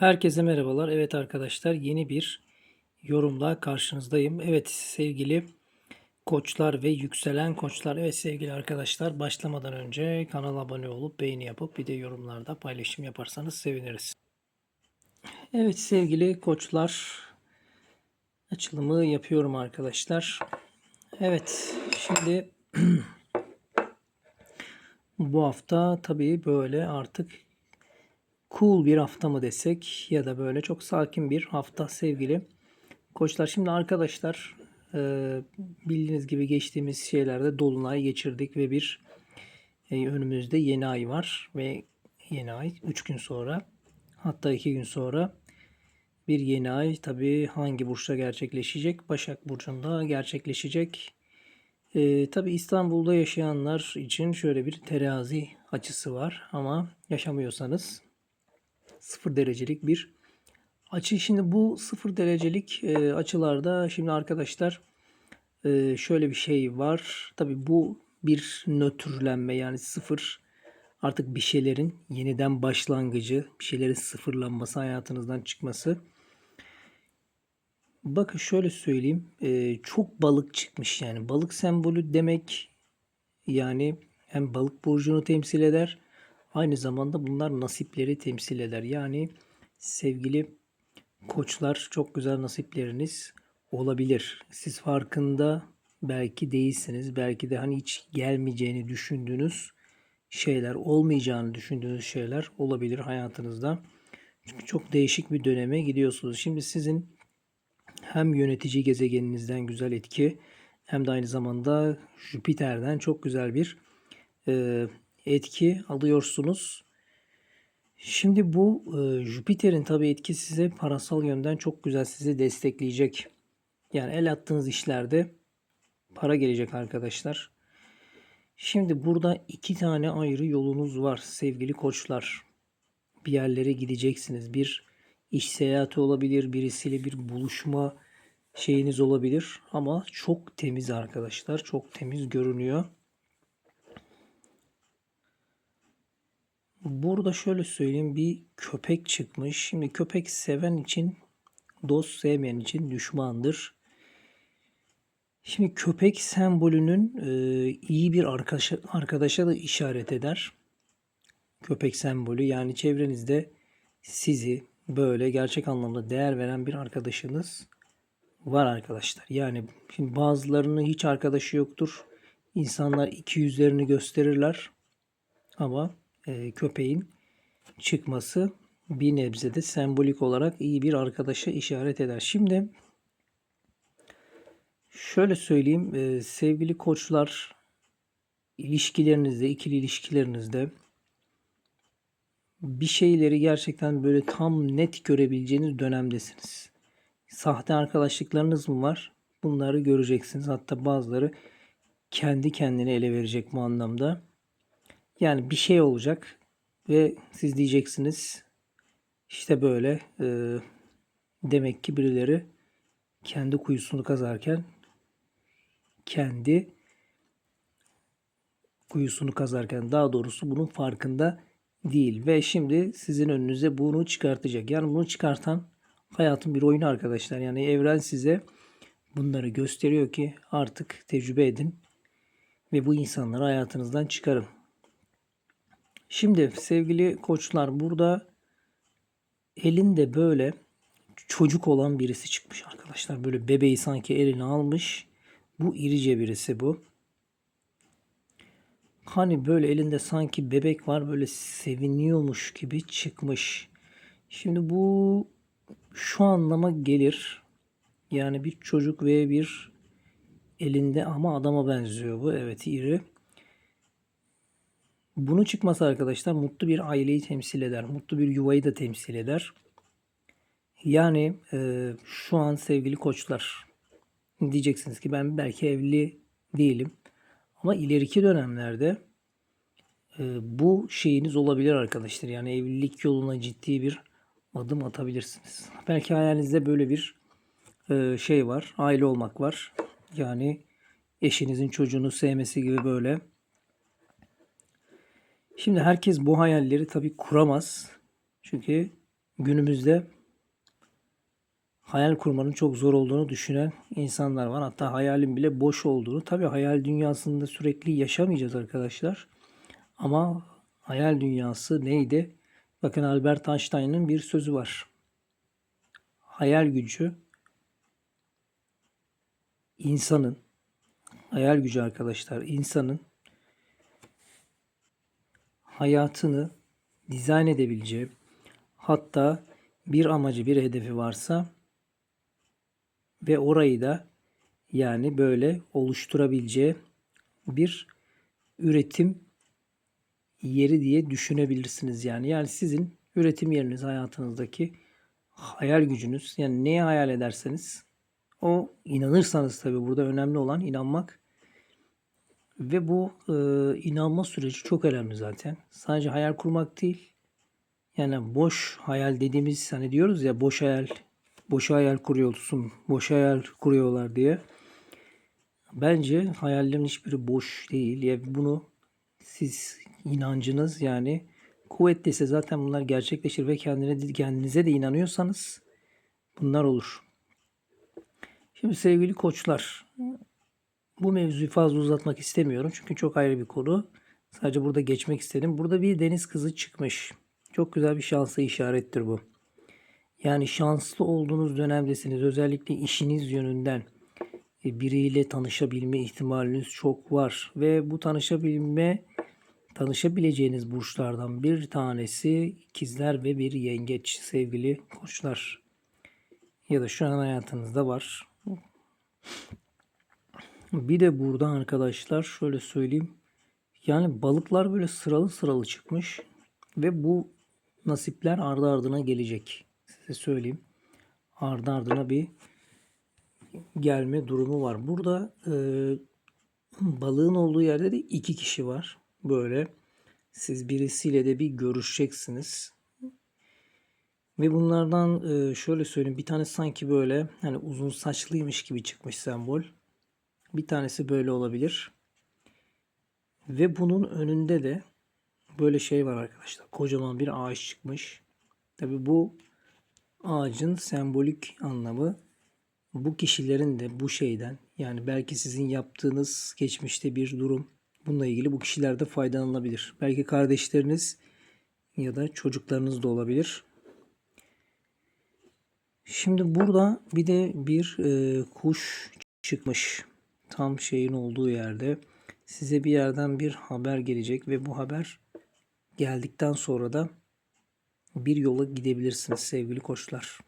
Herkese merhabalar. Evet arkadaşlar yeni bir yorumla karşınızdayım. Evet sevgili koçlar ve yükselen koçlar. Evet sevgili arkadaşlar başlamadan önce kanala abone olup beğeni yapıp bir de yorumlarda paylaşım yaparsanız seviniriz. Evet sevgili koçlar açılımı yapıyorum arkadaşlar. Evet şimdi bu hafta tabii böyle artık cool bir hafta mı desek ya da böyle çok sakin bir hafta sevgili koçlar. Şimdi arkadaşlar e, bildiğiniz gibi geçtiğimiz şeylerde dolunay geçirdik ve bir e, önümüzde yeni ay var ve yeni ay 3 gün sonra hatta 2 gün sonra bir yeni ay tabi hangi burçta gerçekleşecek? Başak Burcu'nda gerçekleşecek. E, tabi İstanbul'da yaşayanlar için şöyle bir terazi açısı var ama yaşamıyorsanız 0 derecelik bir açı. Şimdi bu 0 derecelik e, açılarda şimdi arkadaşlar e, şöyle bir şey var. Tabi bu bir nötrlenme yani sıfır artık bir şeylerin yeniden başlangıcı, bir şeylerin sıfırlanması, hayatınızdan çıkması. Bakın şöyle söyleyeyim. e, çok balık çıkmış yani. Balık sembolü demek yani hem balık burcunu temsil eder Aynı zamanda bunlar nasipleri temsil eder. Yani sevgili koçlar çok güzel nasipleriniz olabilir. Siz farkında belki değilsiniz. Belki de hani hiç gelmeyeceğini düşündüğünüz şeyler, olmayacağını düşündüğünüz şeyler olabilir hayatınızda. Çünkü çok değişik bir döneme gidiyorsunuz. Şimdi sizin hem yönetici gezegeninizden güzel etki hem de aynı zamanda Jüpiter'den çok güzel bir e, etki alıyorsunuz. Şimdi bu e, Jüpiter'in tabi etkisi size parasal yönden çok güzel sizi destekleyecek. Yani el attığınız işlerde para gelecek arkadaşlar. Şimdi burada iki tane ayrı yolunuz var sevgili koçlar. Bir yerlere gideceksiniz. Bir iş seyahati olabilir, birisiyle bir buluşma şeyiniz olabilir ama çok temiz arkadaşlar. Çok temiz görünüyor. Burada şöyle söyleyeyim bir köpek çıkmış. Şimdi köpek seven için dost sevmeyen için düşmandır. Şimdi köpek sembolünün e, iyi bir arkadaşa, arkadaşa da işaret eder. Köpek sembolü yani çevrenizde sizi böyle gerçek anlamda değer veren bir arkadaşınız var arkadaşlar. Yani şimdi bazılarının hiç arkadaşı yoktur. İnsanlar iki yüzlerini gösterirler. Ama e, köpeğin çıkması bir nebzede sembolik olarak iyi bir arkadaşa işaret eder. Şimdi şöyle söyleyeyim e, sevgili koçlar ilişkilerinizde, ikili ilişkilerinizde bir şeyleri gerçekten böyle tam net görebileceğiniz dönemdesiniz. Sahte arkadaşlıklarınız mı var? Bunları göreceksiniz. Hatta bazıları kendi kendine ele verecek bu anlamda. Yani bir şey olacak ve siz diyeceksiniz işte böyle e, demek ki birileri kendi kuyusunu kazarken kendi kuyusunu kazarken daha doğrusu bunun farkında değil ve şimdi sizin önünüze bunu çıkartacak. Yani bunu çıkartan hayatın bir oyunu arkadaşlar. Yani evren size bunları gösteriyor ki artık tecrübe edin ve bu insanları hayatınızdan çıkarın. Şimdi sevgili koçlar burada elinde böyle çocuk olan birisi çıkmış arkadaşlar. Böyle bebeği sanki eline almış. Bu irice birisi bu. Hani böyle elinde sanki bebek var böyle seviniyormuş gibi çıkmış. Şimdi bu şu anlama gelir. Yani bir çocuk ve bir elinde ama adama benziyor bu. Evet iri. Bunu çıkması arkadaşlar mutlu bir aileyi temsil eder. Mutlu bir yuvayı da temsil eder. Yani e, şu an sevgili koçlar diyeceksiniz ki ben belki evli değilim. Ama ileriki dönemlerde e, bu şeyiniz olabilir arkadaşlar. Yani evlilik yoluna ciddi bir adım atabilirsiniz. Belki hayalinizde böyle bir e, şey var. Aile olmak var. Yani eşinizin çocuğunu sevmesi gibi böyle Şimdi herkes bu hayalleri tabii kuramaz. Çünkü günümüzde hayal kurmanın çok zor olduğunu düşünen insanlar var. Hatta hayalin bile boş olduğunu. Tabii hayal dünyasında sürekli yaşamayacağız arkadaşlar. Ama hayal dünyası neydi? Bakın Albert Einstein'ın bir sözü var. Hayal gücü insanın hayal gücü arkadaşlar insanın hayatını dizayn edebileceği hatta bir amacı bir hedefi varsa ve orayı da yani böyle oluşturabileceği bir üretim yeri diye düşünebilirsiniz yani. Yani sizin üretim yeriniz hayatınızdaki hayal gücünüz yani neye hayal ederseniz o inanırsanız tabii burada önemli olan inanmak ve bu e, inanma süreci çok önemli zaten. Sadece hayal kurmak değil. Yani boş hayal dediğimiz hani diyoruz ya boş hayal, boş hayal kuruyorsun, boş hayal kuruyorlar diye. Bence hayallerin hiçbiri boş değil. Ya bunu siz inancınız yani kuvvetliyse zaten bunlar gerçekleşir ve kendine kendinize de inanıyorsanız bunlar olur. Şimdi sevgili koçlar bu mevzuyu fazla uzatmak istemiyorum çünkü çok ayrı bir konu. Sadece burada geçmek istedim. Burada bir deniz kızı çıkmış. Çok güzel bir şansa işarettir bu. Yani şanslı olduğunuz dönemdesiniz. Özellikle işiniz yönünden e, biriyle tanışabilme ihtimaliniz çok var. Ve bu tanışabilme tanışabileceğiniz burçlardan bir tanesi ikizler ve bir yengeç sevgili koçlar. Ya da şu an hayatınızda var. Bir de burada arkadaşlar şöyle söyleyeyim. Yani balıklar böyle sıralı sıralı çıkmış ve bu nasipler ardı ardına gelecek. Size söyleyeyim. Ardı ardına bir gelme durumu var. Burada e, balığın olduğu yerde de iki kişi var. Böyle siz birisiyle de bir görüşeceksiniz. Ve bunlardan e, şöyle söyleyeyim bir tane sanki böyle hani uzun saçlıymış gibi çıkmış sembol. Bir tanesi böyle olabilir. Ve bunun önünde de böyle şey var arkadaşlar. Kocaman bir ağaç çıkmış. Tabi bu ağacın sembolik anlamı bu kişilerin de bu şeyden yani belki sizin yaptığınız geçmişte bir durum bununla ilgili bu kişiler de faydalanabilir. Belki kardeşleriniz ya da çocuklarınız da olabilir. Şimdi burada bir de bir e, kuş çıkmış. Tam şeyin olduğu yerde. Size bir yerden bir haber gelecek ve bu haber geldikten sonra da bir yola gidebilirsiniz sevgili koçlar.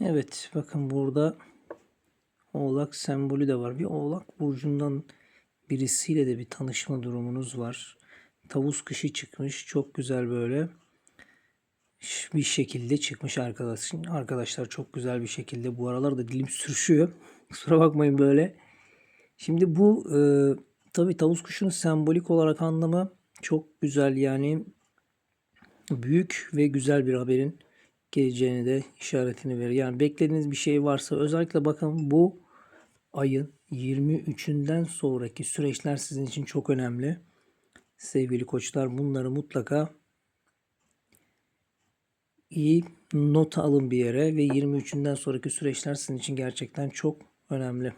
Evet bakın burada oğlak sembolü de var. Bir oğlak burcundan birisiyle de bir tanışma durumunuz var. Tavus kışı çıkmış. Çok güzel böyle bir şekilde çıkmış arkadaş. Arkadaşlar çok güzel bir şekilde. Bu aralar da dilim sürüşüyor. Kusura bakmayın böyle. Şimdi bu e, tabi tavus kuşunun sembolik olarak anlamı çok güzel yani büyük ve güzel bir haberin geleceğini de işaretini verir. Yani beklediğiniz bir şey varsa özellikle bakın bu ayın 23'ünden sonraki süreçler sizin için çok önemli. Sevgili koçlar bunları mutlaka iyi not alın bir yere ve 23'ünden sonraki süreçler sizin için gerçekten çok önemli.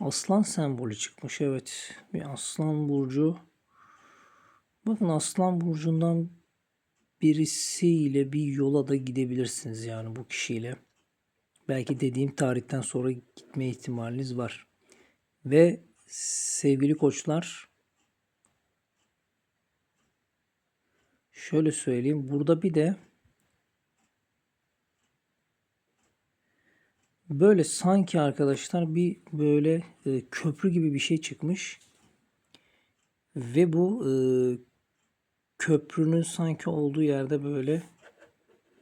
Aslan sembolü çıkmış. Evet. Bir aslan burcu. Bakın aslan burcundan birisiyle bir yola da gidebilirsiniz yani bu kişiyle. Belki dediğim tarihten sonra gitme ihtimaliniz var. Ve sevgili koçlar şöyle söyleyeyim. Burada bir de böyle sanki arkadaşlar bir böyle e, köprü gibi bir şey çıkmış. Ve bu e, köprünün sanki olduğu yerde böyle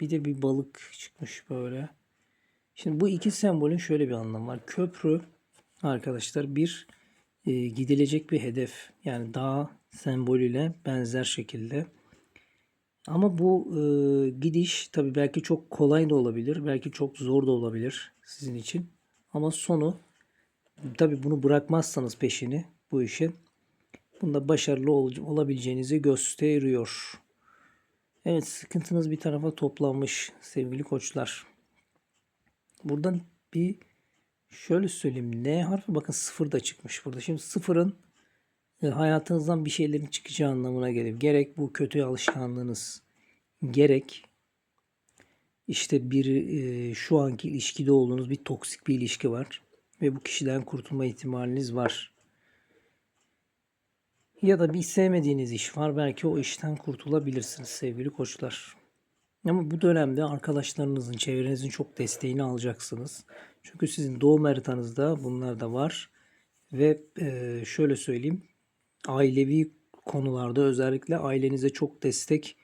bir de bir balık çıkmış böyle. Şimdi bu iki sembolün şöyle bir anlamı var. Köprü arkadaşlar bir e, gidilecek bir hedef. Yani dağ sembolüyle benzer şekilde. Ama bu e, gidiş tabii belki çok kolay da olabilir. Belki çok zor da olabilir sizin için. Ama sonu tabi bunu bırakmazsanız peşini bu işin bunda başarılı ol- olabileceğinizi gösteriyor. Evet sıkıntınız bir tarafa toplanmış sevgili koçlar. Buradan bir şöyle söyleyeyim. N harfi bakın sıfır da çıkmış burada. Şimdi sıfırın hayatınızdan bir şeylerin çıkacağı anlamına gelir. Gerek bu kötü alışkanlığınız gerek işte bir e, şu anki ilişkide olduğunuz bir toksik bir ilişki var ve bu kişiden kurtulma ihtimaliniz var. Ya da bir sevmediğiniz iş var. Belki o işten kurtulabilirsiniz sevgili koçlar. Ama bu dönemde arkadaşlarınızın, çevrenizin çok desteğini alacaksınız. Çünkü sizin doğum haritanızda bunlar da var. Ve e, şöyle söyleyeyim, ailevi konularda özellikle ailenize çok destek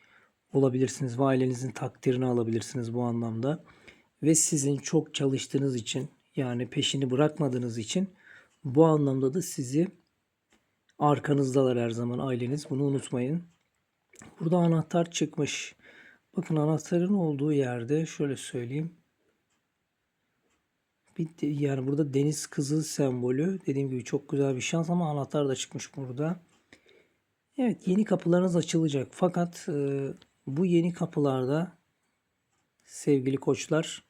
olabilirsiniz ve ailenizin takdirini alabilirsiniz bu anlamda. Ve sizin çok çalıştığınız için yani peşini bırakmadığınız için bu anlamda da sizi arkanızdalar her zaman aileniz. Bunu unutmayın. Burada anahtar çıkmış. Bakın anahtarın olduğu yerde şöyle söyleyeyim. De- yani burada deniz kızı sembolü dediğim gibi çok güzel bir şans ama anahtar da çıkmış burada. Evet yeni kapılarınız açılacak fakat e, bu yeni kapılarda sevgili koçlar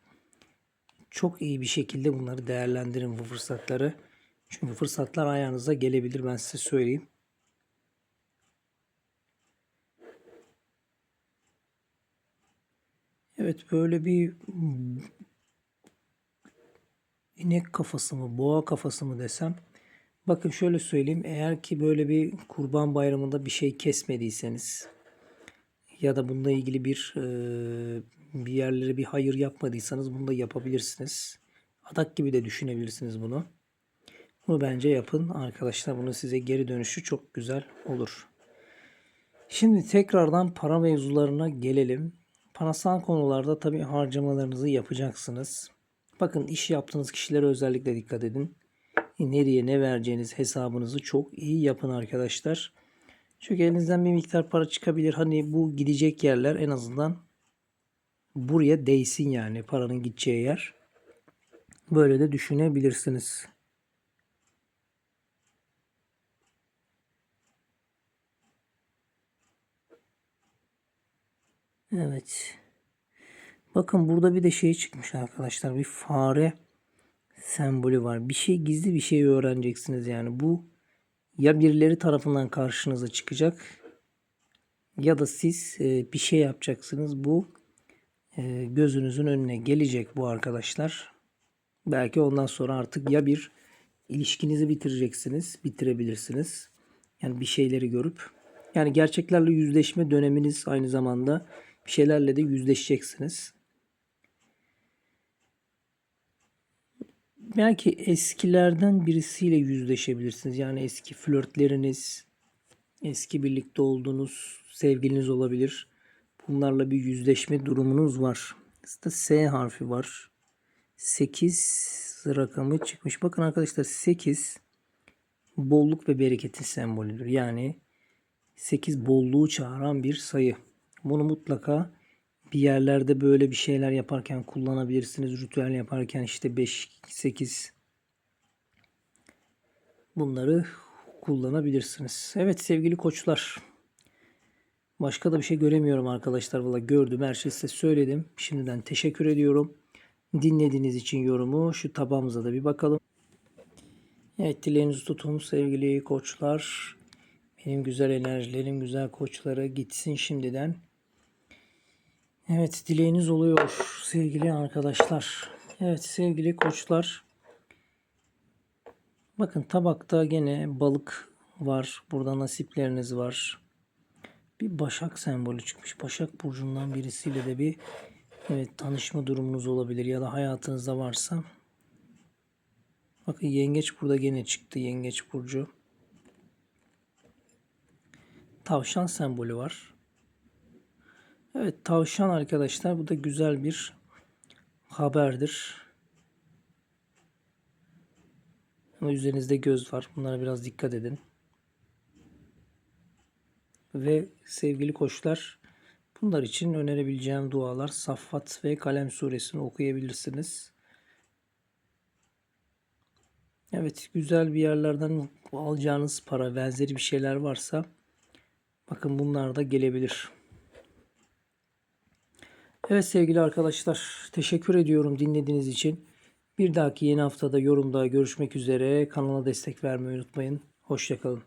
çok iyi bir şekilde bunları değerlendirin bu fırsatları. Çünkü fırsatlar ayağınıza gelebilir ben size söyleyeyim. Evet böyle bir inek kafası mı, boğa kafası mı desem. Bakın şöyle söyleyeyim. Eğer ki böyle bir kurban bayramında bir şey kesmediyseniz ya da bununla ilgili bir e, bir yerlere bir hayır yapmadıysanız bunu da yapabilirsiniz. Adak gibi de düşünebilirsiniz bunu. Bunu bence yapın arkadaşlar. Bunu size geri dönüşü çok güzel olur. Şimdi tekrardan para mevzularına gelelim. Parasal konularda tabii harcamalarınızı yapacaksınız. Bakın iş yaptığınız kişilere özellikle dikkat edin. Nereye ne vereceğiniz hesabınızı çok iyi yapın arkadaşlar. Çünkü elinizden bir miktar para çıkabilir. Hani bu gidecek yerler en azından buraya değsin yani paranın gideceği yer. Böyle de düşünebilirsiniz. Evet. Bakın burada bir de şey çıkmış arkadaşlar. Bir fare sembolü var. Bir şey gizli bir şey öğreneceksiniz yani. Bu ya birileri tarafından karşınıza çıkacak ya da siz e, bir şey yapacaksınız. Bu e, gözünüzün önüne gelecek bu arkadaşlar. Belki ondan sonra artık ya bir ilişkinizi bitireceksiniz, bitirebilirsiniz. Yani bir şeyleri görüp yani gerçeklerle yüzleşme döneminiz aynı zamanda bir şeylerle de yüzleşeceksiniz. Belki eskilerden birisiyle yüzleşebilirsiniz. Yani eski flörtleriniz, eski birlikte olduğunuz sevgiliniz olabilir. Bunlarla bir yüzleşme durumunuz var. Aslında S harfi var. 8 rakamı çıkmış. Bakın arkadaşlar 8 bolluk ve bereketin sembolüdür. Yani 8 bolluğu çağıran bir sayı. Bunu mutlaka bir yerlerde böyle bir şeyler yaparken kullanabilirsiniz. Ritüel yaparken işte 5, 8 bunları kullanabilirsiniz. Evet sevgili koçlar. Başka da bir şey göremiyorum arkadaşlar. Valla gördüm her şeyi size söyledim. Şimdiden teşekkür ediyorum. Dinlediğiniz için yorumu şu tabağımıza da bir bakalım. Evet dileğinizi tutun sevgili koçlar. Benim güzel enerjilerim, güzel koçlara gitsin şimdiden. Evet dileğiniz oluyor sevgili arkadaşlar. Evet sevgili koçlar. Bakın tabakta gene balık var. Burada nasipleriniz var. Bir başak sembolü çıkmış. Başak burcundan birisiyle de bir evet tanışma durumunuz olabilir ya da hayatınızda varsa. Bakın yengeç burada gene çıktı. Yengeç burcu. Tavşan sembolü var. Evet tavşan arkadaşlar bu da güzel bir haberdir. Ama üzerinizde göz var. Bunlara biraz dikkat edin. Ve sevgili koçlar bunlar için önerebileceğim dualar Saffat ve Kalem suresini okuyabilirsiniz. Evet güzel bir yerlerden alacağınız para benzeri bir şeyler varsa bakın bunlar da gelebilir. Evet sevgili arkadaşlar teşekkür ediyorum dinlediğiniz için. Bir dahaki yeni haftada yorumda görüşmek üzere. Kanala destek vermeyi unutmayın. Hoşçakalın.